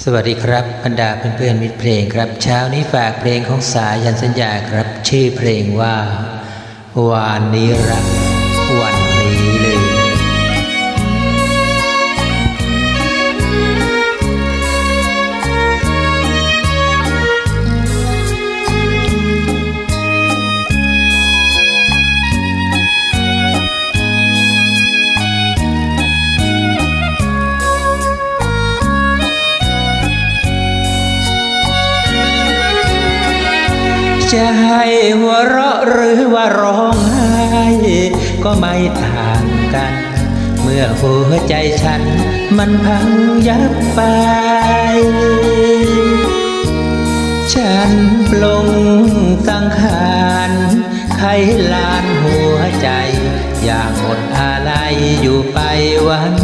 สวัสดีครับบรรดาเพื่อนๆมิตรเพลงครับ เช้านี้ฝากเพลงของสายันสัญญาครับ ชื่อเพลงว่า วานนี้รักวัน จะให้หัวเราะหรือว่าร้องไห้ก็ไม่ต่างกัน เมื่อหัวใจฉันมันพังยับไป ฉันปลงสังขารไขลานหัวใจ อยากอดอะไรอยู่ไปวัน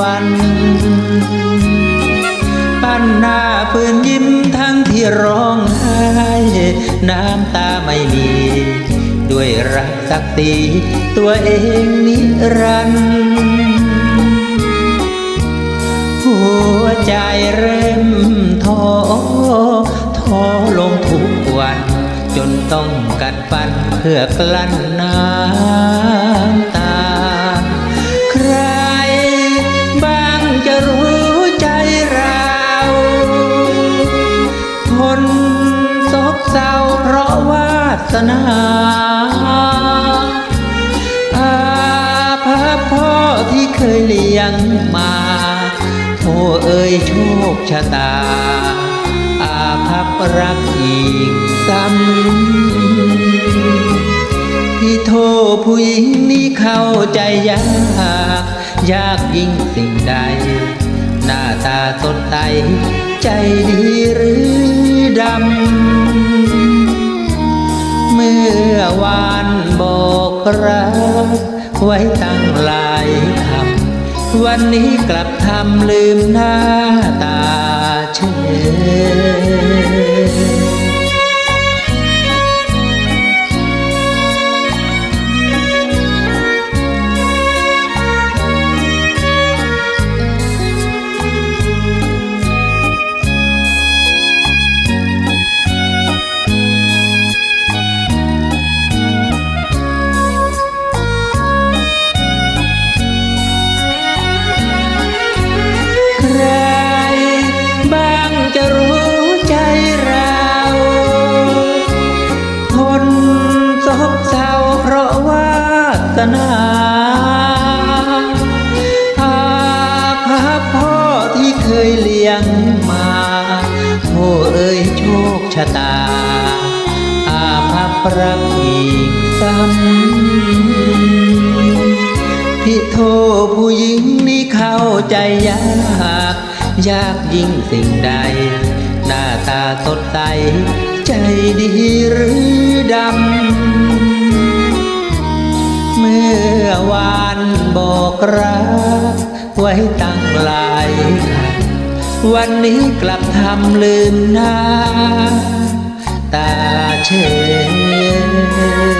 วันปั้นหน้าปืนยิ้มทั้งที่ร้องไห้ น้ำตาไม่มี ด้วยรักสักตีตัวเองนิรันดร์หัวใจเริ่มท้อท้อลงทุกวัน จนต้องกัดฟันเพื่อกลั้นน้ำตา ใครบ้างจะรู้ใจเรา คน เศร้าเพราะวาสนาอาภัพพ่อที่เคยเลี้ยงมาโทเอ่ยโชคชะตา อาภัพรักอีกซ้ำพี่โทผู้หญิงนี้เข้าใจยาก ยากยิ่งสิ่งใด หน้าตาสดใสใจดีหรือดำ อวานบอกรักไว้ตั้งหลายคำวันนี้กลับทำลืมหน้าตาเฉย สนาอาภัพพ่อที่เคยเลี้ยงมาโทเอ่ยโชคชะตาอาภัพรักอีกซ้ำพี่โทผู้หญิงนี่เข้าใจยากยากยิ่งสิ่งใด หน้าตาสดใส ใจดีหรือดำ วานบอกรักไว้ตั้งหลายคำวันนี้กลับทำลืมหน้า ตาเชย